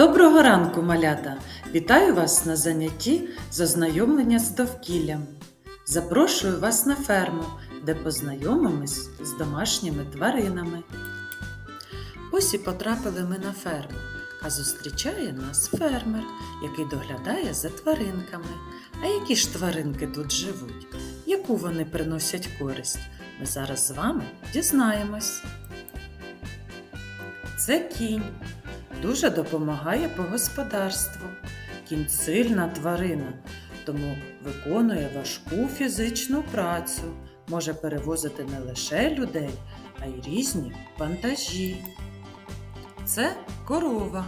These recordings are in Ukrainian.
Доброго ранку, малята! Вітаю вас на занятті з ознайомлення з довкіллям. Запрошую вас на ферму, де познайомимось з домашніми тваринами. Ось і потрапили ми на ферму, а зустрічає нас фермер, який доглядає за тваринками. А які ж тваринки тут живуть? Яку вони приносять користь? Ми зараз з вами дізнаємось. Це кінь. Дуже допомагає по господарству. Кінь сильна тварина, тому виконує важку фізичну працю, може перевозити не лише людей, а й різні вантажі. Це корова.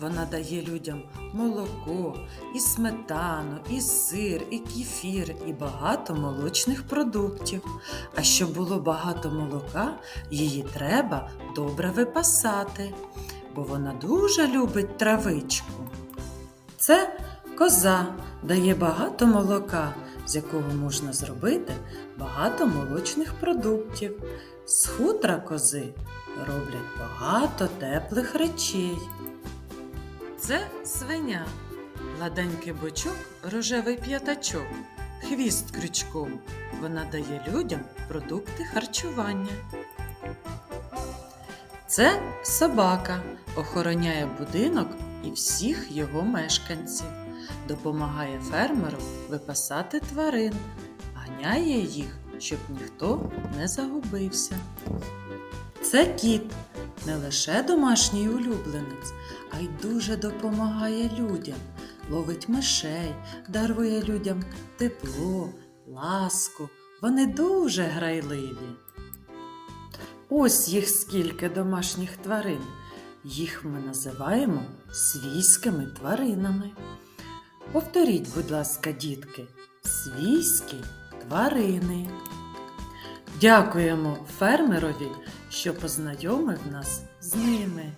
Вона дає людям молоко, і сметану, і сир, і кефір, і багато молочних продуктів. А щоб було багато молока, її треба добре випасати, бо вона дуже любить травичку. Це коза дає багато молока, з якого можна зробити багато молочних продуктів. З хутра кози роблять багато теплих речей. Це свиня, гладенький бочок, рожевий п'ятачок, хвіст крючком. Вона дає людям продукти харчування. Це собака, охороняє будинок і всіх його мешканців, допомагає фермеру випасати тварин, ганяє їх, щоб ніхто не загубився. Це кіт не лише домашній улюбленець, а й дуже допомагає людям, ловить мишей, дарує людям тепло, ласку. Вони дуже грайливі. Ось їх скільки домашніх тварин. Їх ми називаємо свійськими тваринами. Повторіть, будь ласка, дітки, свійські тварини. Дякуємо фермерові, що познайомив нас з ними.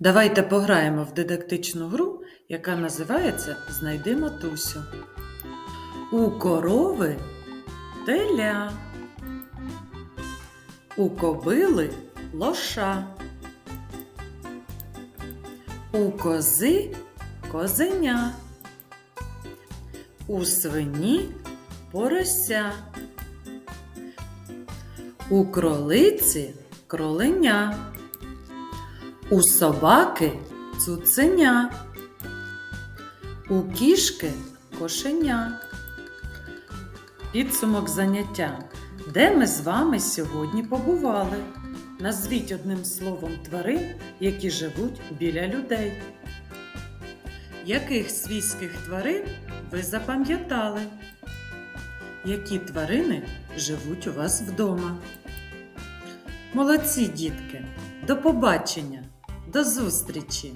Давайте пограємо в дидактичну гру, яка називається Знайди матусю. У корови теля. У кобили лоша. У кози козеня. У свині порося. У кролиці кроленя. У собаки цуценя. У кішки кошеня. Підсумок заняття. Де ми з вами сьогодні побували? Назвіть одним словом тварин, які живуть біля людей. Яких свійських тварин ви запам'ятали? Які тварини живуть у вас вдома? Молодці, дітки! До побачення! До зустрічі!